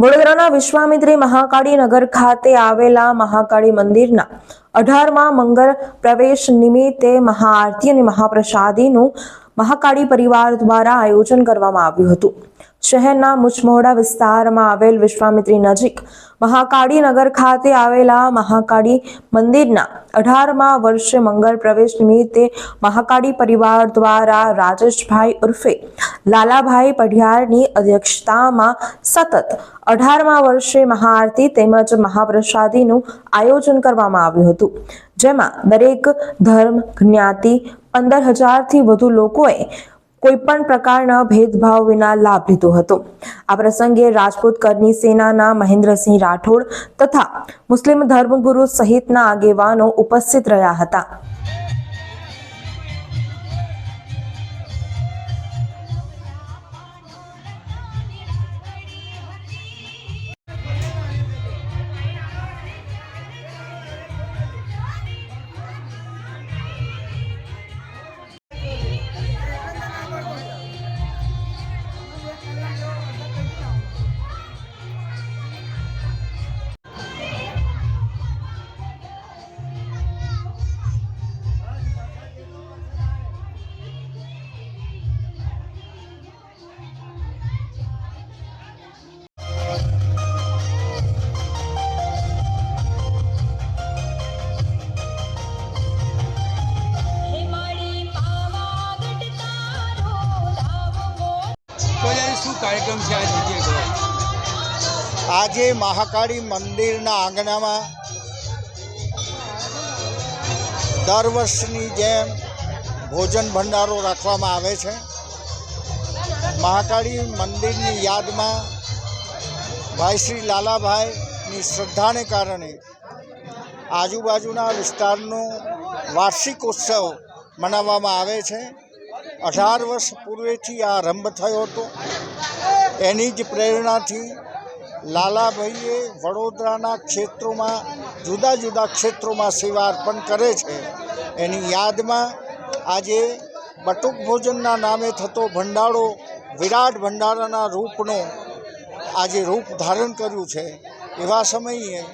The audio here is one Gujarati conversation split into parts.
વડોદરાના વિશ્વામિત્રી મહાકાળી નગર ખાતે આવેલા મહાકાળી મંદિરના અઢારમાં મંગળ પ્રવેશ નિમિત્તે મહાઆરતી અને મહાપ્રસાદીનું મહાકાળી પરિવાર દ્વારા આયોજન કરવામાં આવ્યું હતું. શહેરના મુચમોહડા વિસ્તારમાં આવેલ વિશ્વામિત્રી નજીક મહાકાળી નગર ખાતે આવેલા મહાકાળી મંદિરના અઢારમાં વર્ષે મંગળ પ્રવેશ નિમિત્તે મહાકાળી પરિવાર દ્વારા રાજેશભાઈ ઉર્ફે લાલાભાઈ પઢિયારની અધ્યક્ષતામાં સતત અઢારમા વર્ષે મહાઆરતી તેમજ મહાપ્રસાદીનું આયોજન કરવામાં આવ્યું હતું. જેમાં દરેક ધર્મ, જ્ઞાતિ પંદર હજારથી વધુ લોકોએ કોઈપણ પ્રકારના ભેદભાવ વિના લાભ લીધો હતો. આ પ્રસંગે રાજપૂત કરની સેનાના મહેન્દ્રસિંહ રાઠોડ તથા મુસ્લિમ ધર્મગુરુ સહિતના આગેવાનો ઉપસ્થિત રહ્યા હતા. કાર્યક્રમ છે આજે મહાકાળી મંદિરના આંગણામાં દર વર્ષની જેમ ભોજન ભંડારો રાખવામાં આવે છે. મહાકાળી મંદિરની યાદમાં ભાઈ શ્રી લાલાભાઈની શ્રદ્ધાને કારણે આજુબાજુના વિસ્તારનો વાર્ષિક ઉત્સવ મનાવવામાં આવે છે. અઢાર વર્ષ પૂર્વેથી આ આરંભ થયો હતો. એની જ પ્રેરણાથી લાલાભાઈએ વડોદરાના ક્ષેત્રોમાં, જુદા જુદા ક્ષેત્રોમાં સેવા અર્પણ કરે છે. એની યાદમાં આજે બટુક ભોજનના નામે થતો ભંડારો, વિરાટ ભંડારાના રૂપનો આજે રૂપ ધારણ કર્યું છે. એવા સમયે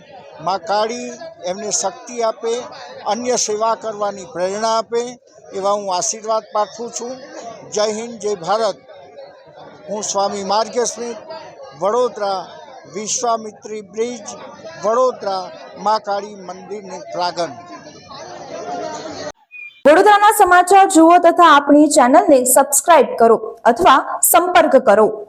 મા કાળી એમને શક્તિ આપે, અન્ય સેવા કરવાની પ્રેરણા આપે, એવા હું આશીર્વાદ પાઠવું છું. જય હિન્દ, જય ભારત. હું સ્વામી માર્ગસ્મિત વડોદરા વિશ્વામિત્રી બ્રિજ વડોદરા મા કાળી મંદિરનું પ્રાગણ. વડોદરાના સમાચાર જુઓ તથા આપણી ચેનલને સબસ્ક્રાઇબ કરો અથવા સંપર્ક કરો.